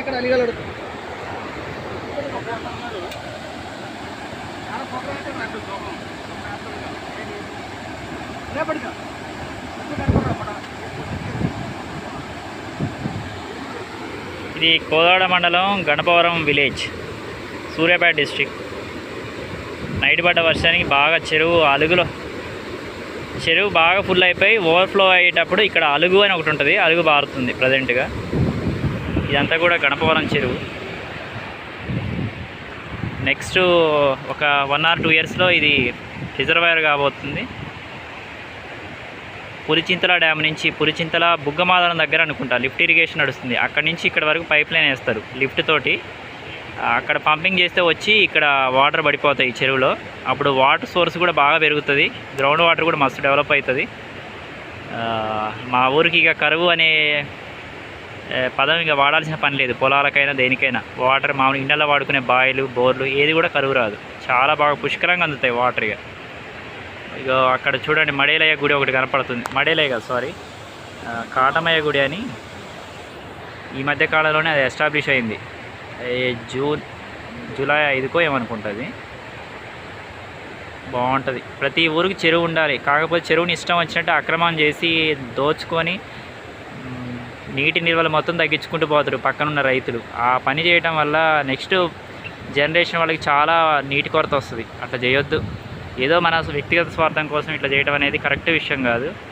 ఇక్కడ అలిగలడు రేపటిగా ఇది కోదాడ మండలం Ganapavaram village Suryapet district. Night పడ్డ వర్షానికి బాగా చెరువు అలుగులో చెరువు బాగా ఫుల్ అయిపోయి ఓవర్ఫ్లో అయ్యేటప్పుడు ఇక్కడ అలుగు అని ఒకటి ఉంటుంది అలుగు బారుతుంది ప్రజెంట్గా ఇదంతా కూడా గణపవరం చెరువు. నెక్స్ట్ ఒక వన్ ఆర్ టూ ఇయర్స్లో ఇది రిజర్వాయర్ కాబోతుంది. పులిచింతల డ్యామ్ నుంచి పులిచింతల బుగ్గమాదనం దగ్గర అనుకుంటా లిఫ్ట్ ఇరిగేషన్ నడుస్తుంది. అక్కడ నుంచి ఇక్కడ వరకు పైప్ లైన్ వేస్తారు లిఫ్ట్ తోటి. అక్కడ పంపింగ్ చేస్తే వచ్చి ఇక్కడ వాటర్ పడిపోతాయి చెరువులో. అప్పుడు వాటర్ సోర్స్ కూడా బాగా పెరుగుతుంది. గ్రౌండ్ వాటర్ కూడా మస్తు డెవలప్ అవుతుంది మా ఊరికి ఇక కరువు అనే పదం ఇక వాడాల్సిన పని లేదు. పొలాలకైనా దేనికైనా. వాటర్ మామూలు ఇండల్లో వాడుకునే బాయిలు బోర్లు ఏది కూడా కరువు రాదు. చాలా బాగా పుష్కలంగా అందుతాయి వాటర్ ఇక. ఇక అక్కడ చూడండి మడేలయ్య గుడి ఒకటి కనపడుతుంది. మడేలయ్య కాదు సారీ కాటమయ్య గుడి అని ఈ మధ్య కాలంలోనే అది ఎస్టాబ్లిష్ అయింది. జూన్ జూలై ఐదుకో ఏమనుకుంటుంది? బాగుంటుంది. ప్రతి ఊరికి చెరువు ఉండాలి. కాకపోతే చెరువుని ఇష్టం వచ్చినట్టు అక్రమం చేసి దోచుకొని నీటి నిల్వలు మొత్తం తగ్గించుకుంటూ పోతారు పక్కనున్న రైతులు. ఆ పని చేయటం వల్ల నెక్స్ట్ జనరేషన్ వాళ్ళకి చాలా నీటి కొరత వస్తుంది. అట్లా చేయొద్దు. ఏదో మన వ్యక్తిగత స్వార్థం కోసం ఇట్లా చేయడం అనేది కరెక్ట్ విషయం కాదు.